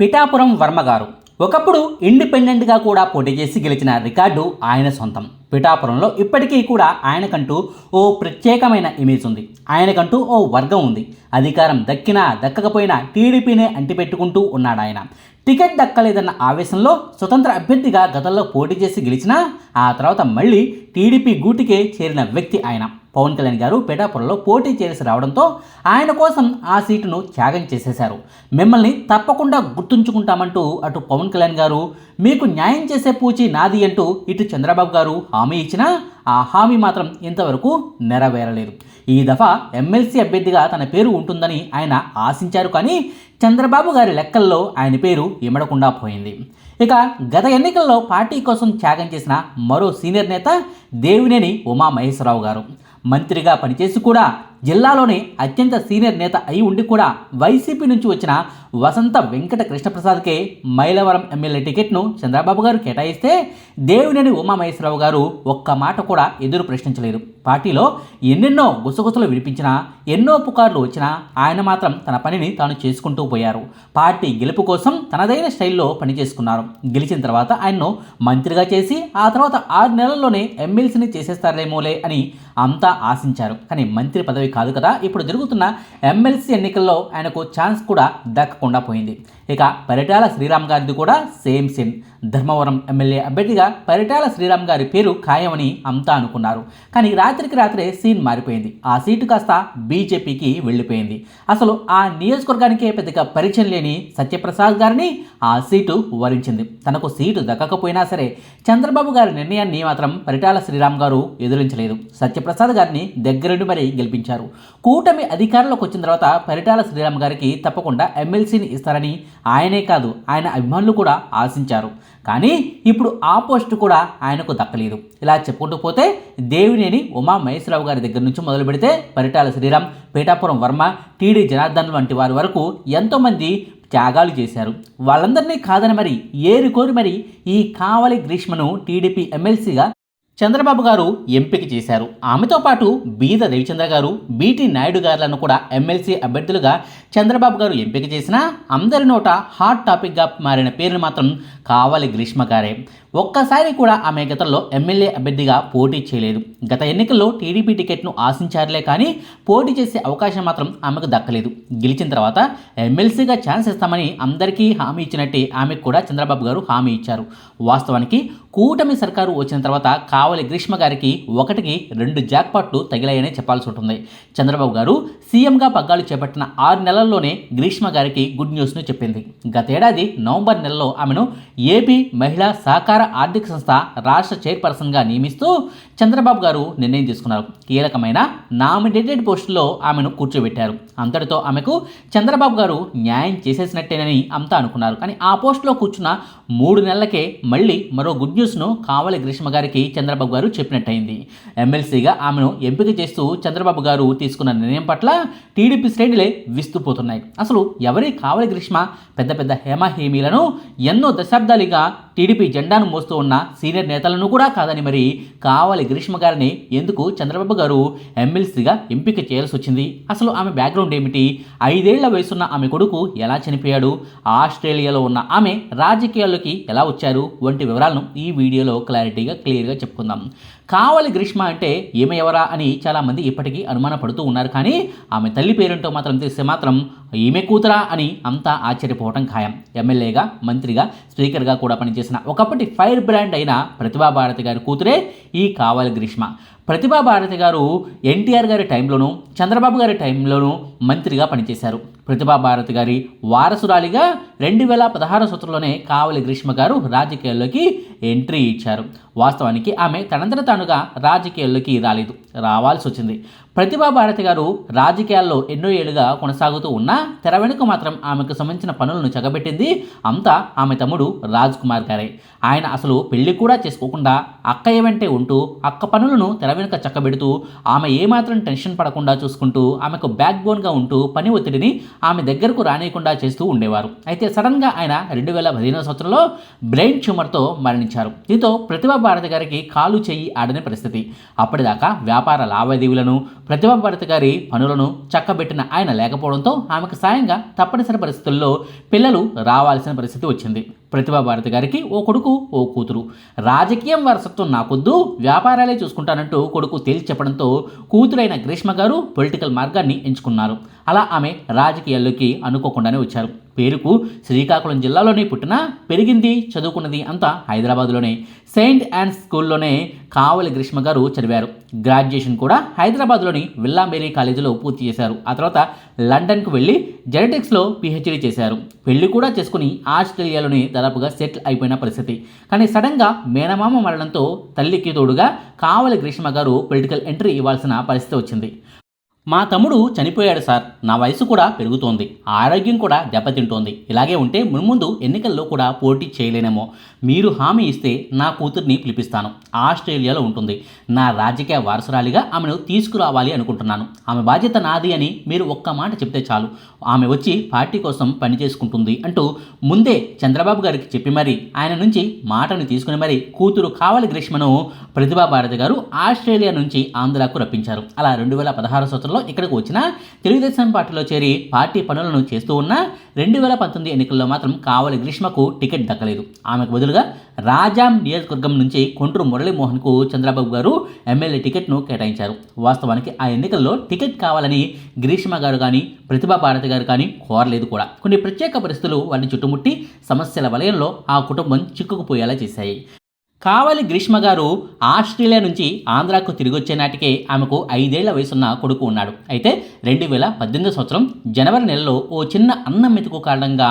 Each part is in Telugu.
పిఠాపురం వర్మ గారు. ఒకప్పుడు ఇండిపెండెంట్గా కూడా పోటీ చేసి గెలిచిన రికార్డు ఆయన సొంతం. పిఠాపురంలో ఇప్పటికీ కూడా ఆయనకంటూ ఓ ప్రత్యేకమైన ఇమేజ్ ఉంది. ఆయనకంటూ ఓ వర్గం ఉంది. అధికారం దక్కినా దక్కకపోయినా టీడీపీనే అంటిపెట్టుకుంటూ ఉన్నాడు ఆయన. టికెట్ దక్కలేదన్న ఆవేశంలో స్వతంత్ర అభ్యర్థిగా గతంలో పోటీ చేసి గెలిచినా ఆ తర్వాత మళ్ళీ టీడీపీ గూటికే చేరిన వ్యక్తి ఆయన. పవన్ కళ్యాణ్ గారు పిఠాపురంలో పోటీ చేసి రావడంతో ఆయన కోసం ఆ సీటును త్యాగం చేసేశారు. మిమ్మల్ని తప్పకుండా గుర్తుంచుకుంటామంటూ అటు పవన్ కళ్యాణ్ గారు మీకు న్యాయం చేసే పూచి నాది అంటూ ఇటు చంద్రబాబు గారు హామీ ఇచ్చినా ఆ హామీ మాత్రం ఇంతవరకు నెరవేరలేదు. ఈ దఫా ఎమ్మెల్సీ అభ్యర్థిగా తన పేరు ఉంటుందని ఆయన ఆశించారు కానీ చంద్రబాబు గారి లెక్కల్లో ఆయన పేరు ఇమడకుండా పోయింది. ఇక గత ఎన్నికల్లో పార్టీ కోసం త్యాగం చేసిన మరో సీనియర్ నేత దేవినేని ఉమామహేశ్వరరావు గారు. మంత్రిగా పనిచేసి కూడా జిల్లాలోనే అత్యంత సీనియర్ నేత అయి ఉండి కూడా వైసీపీ నుంచి వచ్చిన వసంత వెంకట కృష్ణప్రసాద్కే మైలవరం ఎమ్మెల్యే టికెట్ను చంద్రబాబు గారు కేటాయిస్తే దేవినేని ఉమామహేశ్వరరావు గారు ఒక్క మాట కూడా ఎదురు ప్రశ్నించలేదు. పార్టీలో ఎన్నెన్నో గుసగుసలు వినిపించినా ఎన్నో పుకార్లు వచ్చినా ఆయన మాత్రం తన పనిని తాను చేసుకుంటూ పోయారు. పార్టీ గెలుపు కోసం తనదైన స్టైల్లో పనిచేసుకున్నారు. గెలిచిన తర్వాత ఆయన్ను మంత్రిగా చేసి ఆ తర్వాత ఆరు నెలల్లోనే ఎమ్మెల్సీని చేసేస్తారేమోలే అని అంతా ఆశించారు. కానీ మంత్రి పదవి కాదు కదా. ఇప్పుడు జరుగుతున్న ఎమ్మెల్సీ ఎన్నికల్లో ఆయనకు ఛాన్స్ కూడా దక్కకుండా పోయింది. ఇక పరిటాల శ్రీరామ్ గారిది కూడా సేమ్ సేమ్ ధర్మవరం ఎమ్మెల్యే అభ్యర్థిగా పరిటాల శ్రీరామ్ గారి పేరు ఖాయమని అంతా అనుకున్నారు. కానీ రాత్రికి రాత్రే సీన్ మారిపోయింది. ఆ సీటు కాస్త బీజేపీకి వెళ్ళిపోయింది. అసలు ఆ నియోజకవర్గానికే పెద్దగా పరిచయం లేని సత్యప్రసాద్ గారిని ఆ సీటు వరించింది. తనకు సీటు దక్కకపోయినా సరే చంద్రబాబు గారి నిర్ణయాన్ని మాత్రం పరిటాల శ్రీరామ్ గారు ఎదురించలేదు. సత్యప్రసాద్ గారిని దగ్గరుండి మరీ గెలిపించారు. కూటమి అధికారంలోకి వచ్చిన తర్వాత పరిటాల శ్రీరామ్ గారికి తప్పకుండా ఎమ్మెల్సీని ఇస్తారని ఆయనే కాదు ఆయన అభిమానులు కూడా ఆశించారు. కానీ ఇప్పుడు ఆ పోస్టు కూడా ఆయనకు దక్కలేదు. ఇలా చెప్పుకుంటూ పోతే దేవినేని ఉమా మహేశ్వరరావు గారి దగ్గర నుంచి మొదలు పెడితే పరిటాల శ్రీరామ్ పీఠాపురం వర్మ టీడీ జనార్దన్ వంటి వారి వరకు ఎంతోమంది త్యాగాలు చేశారు. వాళ్ళందరినీ కాదని మరి ఏరుకోరి మరి ఈ కావలి గ్రీష్మను టీడీపీ ఎమ్మెల్సీగా చంద్రబాబు గారు ఎంపిక చేశారు. ఆమెతో పాటు బీద రవిచంద్ర గారు బీటీ నాయుడు గారులను కూడా ఎమ్మెల్సీ అభ్యర్థులుగా చంద్రబాబు గారు ఎంపిక చేసినా అందరి నోట హాట్ టాపిక్గా మారిన పేరును మాత్రం కావాలి గ్రీష్మ గారే ఒక్కసారి కూడా ఆమె గతంలో ఎమ్మెల్యే అభ్యర్థిగా పోటీ చేయలేదు. గత ఎన్నికల్లో టీడీపీ టికెట్ను ఆశించారులే కానీ పోటీ చేసే అవకాశం మాత్రం ఆమెకు దక్కలేదు. గెలిచిన తర్వాత ఎమ్మెల్సీగా ఛాన్స్ ఇస్తామని అందరికీ హామీ ఇచ్చినట్టే ఆమెకు కూడా చంద్రబాబు గారు హామీ ఇచ్చారు. వాస్తవానికి కూటమి సర్కారు వచ్చిన తర్వాత కావలి గ్రీష్మ గారికి ఒకటికి రెండు జాక్పాట్లు తగిలాయనే చెప్పాల్సి ఉంటుంది. చంద్రబాబు గారు సీఎంగా పగ్గాలు చేపట్టిన ఆరు నెలల్లోనే గ్రీష్మ గారికి గుడ్ న్యూస్ను చెప్పింది. గతేడాది నవంబర్ నెలలో ఆమెను ఏపీ మహిళా సహకార ఆర్థిక సంస్థ రాష్ట్ర చైర్పర్సన్గా నియమిస్తూ చంద్రబాబు గారు నిర్ణయం తీసుకున్నారు. కీలకమైన నామినేటెడ్ పోస్టులో ఆమెను కూర్చోబెట్టారు. అంతటితో ఆమెకు చంద్రబాబు గారు న్యాయం చేసేసినట్టేనని అంతా అనుకున్నారు. కానీ ఆ పోస్టులో కూర్చున్న మూడు నెలలకే మళ్ళీ మరో గుడ్ న్యూస్ను కావలి గ్రీష్మ గారికి చంద్రబాబు గారు చెప్పినట్టయింది. ఎమ్మెల్సీగా ఆమెను ఎంపిక చేస్తూ చంద్రబాబు గారు తీసుకున్న నిర్ణయం పట్ల టీడీపీ శ్రేణులే విస్తుపోతున్నాయి. అసలు ఎవరి కావలి గ్రీష్మ పెద్ద పెద్ద హేమహేమీలను ఎన్నో దశాబ్దాలుగా టీడీపీ జెండాను మోస్తూ ఉన్న సీనియర్ నేతలను కూడా కాదని మరి కావలి గ్రీష్మ గారిని ఎందుకు చంద్రబాబు గారు ఎమ్మెల్సీగా ఎంపిక చేయాల్సి వచ్చింది? అసలు ఆమె బ్యాక్గ్రౌండ్ ఏమిటి? ఐదేళ్ళ వయసున్న ఆమె కొడుకు ఎలా చనిపోయాడు? ఆస్ట్రేలియాలో ఉన్న ఆమె రాజకీయాల్లోకి ఎలా వచ్చారు వంటి వివరాలను ఈ వీడియోలో క్లారిటీగా క్లియర్గా చెప్పుకుందాం. కావలి గ్రీష్మ అంటే ఏమి ఎవరా అని చాలామంది ఇప్పటికీ అనుమానపడుతూ ఉన్నారు. కానీ ఆమె తల్లి పేరుంటో మాత్రం తెలిస్తే మాత్రం ఈమె కూతురా అని అంతా ఆశ్చర్యపోవటం ఖాయం. ఎమ్మెల్యేగా మంత్రిగా స్పీకర్గా కూడా పనిచేసిన ఒకప్పటి ఫైర్ బ్రాండ్ అయిన ప్రతిభా భారతి గారి కూతురే ఈ కావలి గ్రీష్మ. ప్రతిభా భారతి గారు ఎన్టీఆర్ గారి టైంలోనూ చంద్రబాబు గారి టైంలోనూ మంత్రిగా పనిచేశారు. ప్రతిభా భారతి గారి వారసురాలిగా రెండు వేల పదహారు సంవత్సరంలోనే కావలి గ్రీష్మ గారు రాజకీయాల్లోకి ఎంట్రీ ఇచ్చారు. వాస్తవానికి ఆమె తనంతట తానుగా రాజకీయాల్లోకి రాలేదు. రావాల్సి వచ్చింది. ప్రతిభా భారతి గారు రాజకీయాల్లో ఎన్నో ఏళ్ళుగా కొనసాగుతూ ఉన్నా తెర వెనుక మాత్రం ఆమెకు సంబంధించిన పనులను చెగబెట్టింది అంతా ఆమె తమ్ముడు రాజ్ కుమార్ గారే. ఆయన అసలు పెళ్ళి కూడా చేసుకోకుండా అక్కయ్య వెంటే ఉంటూ అక్క పనులను తెర వెనుక చక్కబెడుతూ ఆమె ఏమాత్రం టెన్షన్ పడకుండా చూసుకుంటూ ఆమెకు బ్యాక్ బోన్గా ఉంటూ పని ఒత్తిడిని ఆమె దగ్గరకు రానియకుండా చేస్తూ ఉండేవారు. అయితే సడన్గా ఆయన రెండు వేల పదిహేనవ సంవత్సరంలో బ్రెయిన్ ట్యూమర్తో మరణించారు. దీంతో ప్రతిభా భారతి గారికి కాలు చెయ్యి ఆడని పరిస్థితి. అప్పటిదాకా వ్యాపార లావాదేవీలను ప్రతిభ భారతి గారి పనులను చక్కబెట్టిన ఆయన లేకపోవడంతో ఆమెకు సాయంగా తప్పనిసరి పరిస్థితుల్లో పిల్లలు రావాల్సిన పరిస్థితి వచ్చింది. ప్రతిభా భారతి గారికి ఓ కొడుకు ఓ కూతురు. రాజకీయం వారసత్వం నాకొద్దు వ్యాపారాలే చూసుకుంటానంటూ కొడుకు తేల్చి చెప్పడంతో కూతురైన గ్రీష్మ గారు పొలిటికల్ మార్గాన్ని ఎంచుకున్నారు. అలా ఆమె రాజకీయాల్లోకి అనుకోకుండానే వచ్చారు. పేరుకు శ్రీకాకుళం జిల్లాలోనే పుట్టిన పెరిగింది చదువుకున్నది అంతా హైదరాబాద్లోనే. సెయింట్ అండ్ స్కూల్లోనే కావలి గ్రీష్మ గారు చదివారు. గ్రాడ్యుయేషన్ కూడా హైదరాబాద్లోని విల్లా మేరీ కాలేజీలో పూర్తి చేశారు. ఆ తర్వాత లండన్కు వెళ్ళి జెనెటిక్స్లో పిహెచ్డీ చేశారు. పెళ్ళి కూడా చేసుకుని ఆస్ట్రేలియాలోని దాదాపుగా సెటిల్ అయిపోయిన పరిస్థితి. కానీ సడన్గా మేనమామ మరణంతో తల్లికి తోడుగా కావలి గ్రీష్మ గారు పొలిటికల్ ఎంట్రీ ఇవ్వాల్సిన పరిస్థితి వచ్చింది. మా తమ్ముడు చనిపోయాడు సార్. నా వయసు కూడా పెరుగుతోంది. ఆరోగ్యం కూడా దెబ్బతింటోంది. ఇలాగే ఉంటే మున్ముందు ఎన్నికల్లో కూడా పోటీ చేయలేనేమో. మీరు హామీ ఇస్తే నా కూతుర్ని పిలిపిస్తాను. ఆస్ట్రేలియాలో ఉంటుంది. నా రాజకీయ వారసురాలిగా ఆమెను తీసుకురావాలి అనుకుంటున్నాను. ఆమె బాధ్యత నాది అని మీరు ఒక్క మాట చెప్తే చాలు. ఆమె వచ్చి పార్టీ కోసం పనిచేసుకుంటుంది అంటూ ముందే చంద్రబాబు గారికి చెప్పి మరీ ఆయన నుంచి మాటను తీసుకుని మరీ కూతురు కావలి గ్రీష్మను ప్రతిభా భారతి గారు ఆస్ట్రేలియా నుంచి ఆంధ్రాకు రప్పించారు. అలా రెండు వేల పదహారు సంవత్సరంలో ఇక్కడికి వచ్చిన తెలుగుదేశం పార్టీలో చేరి పార్టీ పనులను చేస్తూ ఉన్న రెండు వేల పంతొమ్మిది ఎన్నికల్లో మాత్రం కావలి గ్రీష్మకు టికెట్ దక్కలేదు. ఆమెకు బదులుగా రాజాం నియోజకవర్గం నుంచి కొండ్రు మురళీమోహన్కు చంద్రబాబు గారు ఎమ్మెల్యే టికెట్ను కేటాయించారు. వాస్తవానికి ఆ ఎన్నికల్లో టికెట్ కావాలని గ్రీష్మ గారు కానీ ప్రతిభా భారతి గారు కానీ కోరలేదు కూడా. కొన్ని ప్రత్యేక పరిస్థితులు వారిని చుట్టుముట్టి సమస్యల వలయంలో ఆ కుటుంబం చిక్కుకుపోయేలా చేశాయి. కావలి గ్రీష్మ గారు ఆస్ట్రేలియా నుంచి ఆంధ్రాకు తిరిగి వచ్చే నాటికే ఆమెకు ఐదేళ్ళ వయసున్న కొడుకు ఉన్నాడు. అయితే రెండు వేల పద్దెనిమిది సంవత్సరం జనవరి నెలలో ఓ చిన్న అన్నం మెతుకు కారణంగా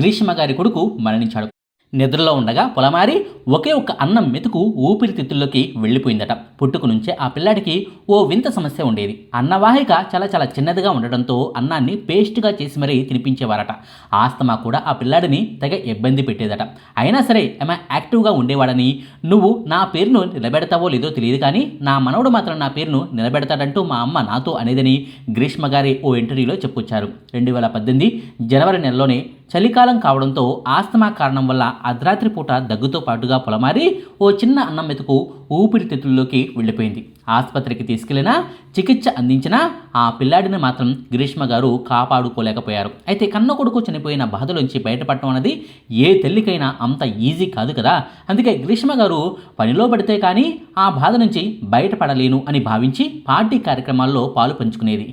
గ్రీష్మ గారి కొడుకు మరణించాడు. నిద్రలో ఉండగా పొలమారి ఒకే ఒక్క అన్నం మెతుకు ఊపిరితిత్తుల్లోకి వెళ్ళిపోయిందట. పుట్టుకు నుంచే ఆ పిల్లాడికి ఓ వింత సమస్య ఉండేది. అన్నవాహిక చాలా చాలా చిన్నదిగా ఉండడంతో అన్నాన్ని పేస్ట్గా చేసి మరీ తినిపించేవారట. ఆస్తమా కూడా ఆ పిల్లాడిని తెగ ఇబ్బంది పెట్టేదట. అయినా సరే ఆమె యాక్టివ్గా ఉండేవాడని? నువ్వు నా పేరును నిలబెడతావో లేదో తెలియదు కానీ నా మనవడు మాత్రం నా పేరును నిలబెడతాడంటూ మా అమ్మ నాతో అనేదని గ్రీష్మ గారి ఓ ఇంటర్వ్యూలో చెప్పుకొచ్చారు. రెండు వేల పద్దెనిమిది జనవరి నెలలోనే చలికాలం కావడంతో ఆస్తమా కారణం వల్ల అర్ధరాత్రి పూట దగ్గుతో పాటుగా పొలమారి ఓ చిన్న అన్నం మెతుకు ఊపిరితిత్తుల్లోకి వెళ్ళిపోయింది. ఆసుపత్రికి తీసుకెళ్ళినా చికిత్స అందించినా ఆ పిల్లాడిని మాత్రం గ్రీష్మ గారు కాపాడుకోలేకపోయారు. అయితే కన్న కొడుకు చనిపోయిన బాధలోంచి బయటపడటం అనేది ఏ తల్లికైనా అంత ఈజీ కాదు కదా? అందుకే గ్రీష్మ గారు పనిలో పడితే కానీ ఆ బాధ నుంచి బయటపడలేను అని భావించి పార్టీ కార్యక్రమాల్లో పాలు పంచుకునేది.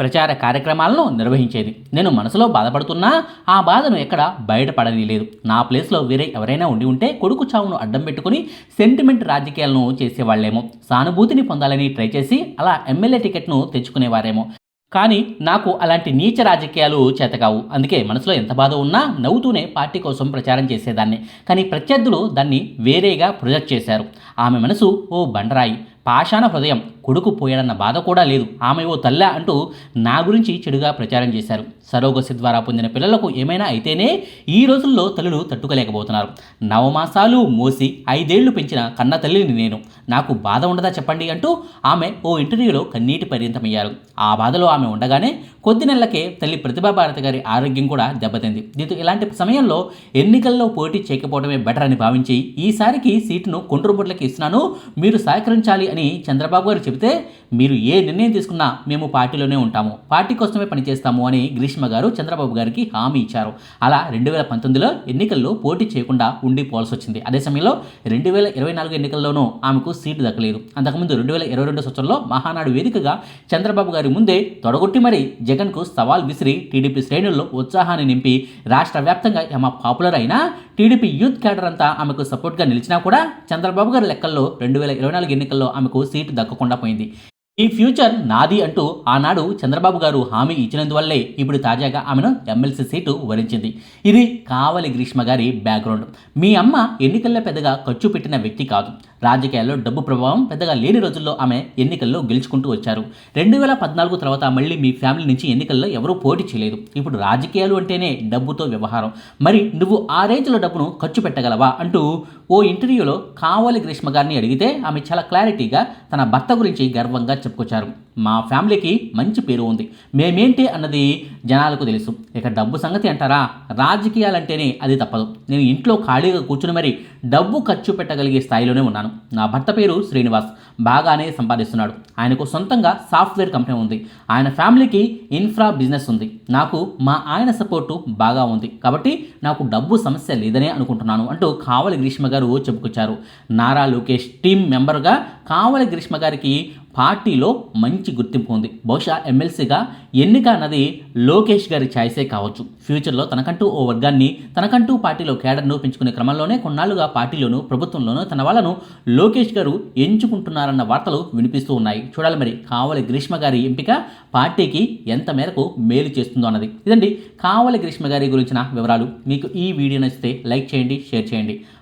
ప్రచార కార్యక్రమాలను నిర్వహించేది. నేను మనసులో బాధపడుతున్నా ఆ బాధను ఎక్కడ బయటపడలేదు నా ప్లేస్లో వేరే ఎవరైనా ఉండి ఉంటే కొడుకు చావును అడ్డం పెట్టుకుని సెంటిమెంట్ రాజకీయాలను చేసేవాళ్ళేమో సానుభూతిని పొందాలని ట్రై చేసి అలా ఎమ్మెల్యే టికెట్ను తెచ్చుకునేవారేమో. కానీ నాకు అలాంటి నీచ రాజకీయాలు చేతకావు. అందుకే మనసులో ఎంత బాధ ఉన్నా నవ్వుతూనే పార్టీ కోసం ప్రచారం చేసేదాన్ని. కానీ ప్రత్యర్థులు దాన్ని వేరేగా ప్రొజెక్ట్ చేశారు. ఆమె మనసు ఓ బండరాయి. పాషాణ హృదయం. కొడుకు పోయాడన్న బాధ కూడా లేదు. ఆమె ఓ తల్ల అంటూ నా గురించి చెడుగా ప్రచారం చేశారు. సరోగసి ద్వారా పొందిన పిల్లలకు ఏమైనా అయితేనే ఈ రోజుల్లో తల్లులు తట్టుకోలేకపోతున్నారు. నవమాసాలు మోసి ఐదేళ్ళు పెంచిన కన్న తల్లిని నేను. నాకు బాధ ఉండదా చెప్పండి అంటూ ఆమె ఓ ఇంటర్వ్యూలో కన్నీటి పర్యంతమయ్యారు. ఆ బాధలో ఆమె ఉండగానే కొద్ది నెలలకే తల్లి ప్రతిభా భారతి గారి ఆరోగ్యం కూడా దెబ్బతింది. దీంతో ఇలాంటి సమయంలో ఎన్నికల్లో పోటీ చేయకపోవడమే బెటర్ అని భావించి ఈసారికి సీటును కొండ్రుముట్లకి ఇస్తున్నాను మీరు సహకరించాలి అని చంద్రబాబు గారు చెబితే మీరు ఏ నిర్ణయం తీసుకున్నా మేము పార్టీలోనే ఉంటాము. పార్టీ కోసమే పనిచేస్తాము అని గ్రీష్మ గారు చంద్రబాబు గారికి హామీ ఇచ్చారు. అలా రెండు వేల పంతొమ్మిదిలో ఎన్నికల్లో పోటీ చేయకుండా ఉండిపోవాల్సి వచ్చింది. అదే సమయంలో రెండు వేల ఇరవై నాలుగు ఎన్నికల్లోనూ ఆమెకు సీటు దక్కలేదు. అంతకుముందు రెండు వేల ఇరవై రెండు సంవత్సరంలో మహానాడు వేదికగా చంద్రబాబు గారి ముందే తొడగొట్టి మరీ జగన్కు సవాల్ విసిరి టీడీపీ శ్రేణుల్లో ఉత్సాహాన్ని నింపి రాష్ట్ర వ్యాప్తంగా ఆమె పాపులర్ అయినా టీడీపీ యూత్ క్యాడర్ అంతా ఆమెకు సపోర్ట్గా నిలిచినా కూడా చంద్రబాబు గారి లెక్కల్లో రెండు వేల ఇరవై నాలుగు ఎన్నికల్లో ఆమెకు సీటు దక్కకుండా పోయింది. ఈ ఫ్యూచర్ నాది అంటూ ఆనాడు చంద్రబాబు గారు హామీ ఇచ్చినందువల్లే ఇప్పుడు తాజాగా ఆమెను ఎమ్మెల్సీ సీటు వరించింది. ఇది కావలి గ్రీష్మ గారి బ్యాక్గ్రౌండ్. మీ అమ్మ ఎన్నికల్లో పెద్దగా ఖర్చు పెట్టిన వ్యక్తి కాదు. రాజకీయాల్లో డబ్బు ప్రభావం పెద్దగా లేని రోజుల్లో ఆమె ఎన్నికల్లో గెలుచుకుంటూ వచ్చారు. రెండు వేల పద్నాలుగు తర్వాత మళ్ళీ మీ ఫ్యామిలీ నుంచి ఎన్నికల్లో ఎవరూ పోటీ చేయలేదు. ఇప్పుడు రాజకీయాలు అంటేనే డబ్బుతో వ్యవహారం. మరి నువ్వు ఆ రేంజ్లో డబ్బును ఖర్చు పెట్టగలవా అంటూ ఓ ఇంటర్వ్యూలో కావలి గ్రీష్మ గారిని అడిగితే ఆమె చాలా క్లారిటీగా తన భర్త గురించి గర్వంగా చెప్పుకొచ్చారు. మా ఫ్యామిలీకి మంచి పేరు ఉంది. మేమేంటి అన్నది జనాలకు తెలుసు. ఇక డబ్బు సంగతి అంటారా? రాజకీయాలంటేనే అది తప్పదు. నేను ఇంట్లో ఖాళీగా కూర్చుని మరి డబ్బు ఖర్చు పెట్టగలిగే స్థాయిలోనే ఉన్నాను. నా భర్త పేరు శ్రీనివాస్. బాగానే సంపాదిస్తున్నాడు. ఆయనకు సొంతంగా సాఫ్ట్వేర్ కంపెనీ ఉంది. ఆయన ఫ్యామిలీకి ఇన్ఫ్రా బిజినెస్ ఉంది. నాకు మా ఆయన సపోర్టు బాగా ఉంది. కాబట్టి నాకు డబ్బు సమస్య లేదనే అనుకుంటున్నాను అంటూ కావలి గ్రీష్మ గారు చెప్పుకొచ్చారు. నారా లోకేష్ టీం మెంబర్గా కావలి గ్రీష్మ గారికి పార్టీలో మంచి గుర్తింపు ఉంది. బహుశా ఎమ్మెల్సీగా ఎన్నిక అన్నది లోకేష్ గారి ఛాయిసే కావచ్చు. ఫ్యూచర్లో తనకంటూ ఓ వర్గాన్ని తనకంటూ పార్టీలో కేడర్ను పెంచుకునే క్రమంలోనే కొన్నాళ్ళుగా పార్టీలోనూ ప్రభుత్వంలోనూ తన వాళ్ళను లోకేష్ గారు ఎంచుకుంటున్నారన్న వార్తలు వినిపిస్తూ ఉన్నాయి. చూడాలి మరి కావలి గ్రీష్మ గారి ఎంపిక పార్టీకి ఎంత మేరకు మేలు చేస్తుందో అన్నది. ఇదండి కావలి గ్రీష్మ గారి గురించిన వివరాలు. మీకు ఈ వీడియో నచ్చితే లైక్ చేయండి షేర్ చేయండి.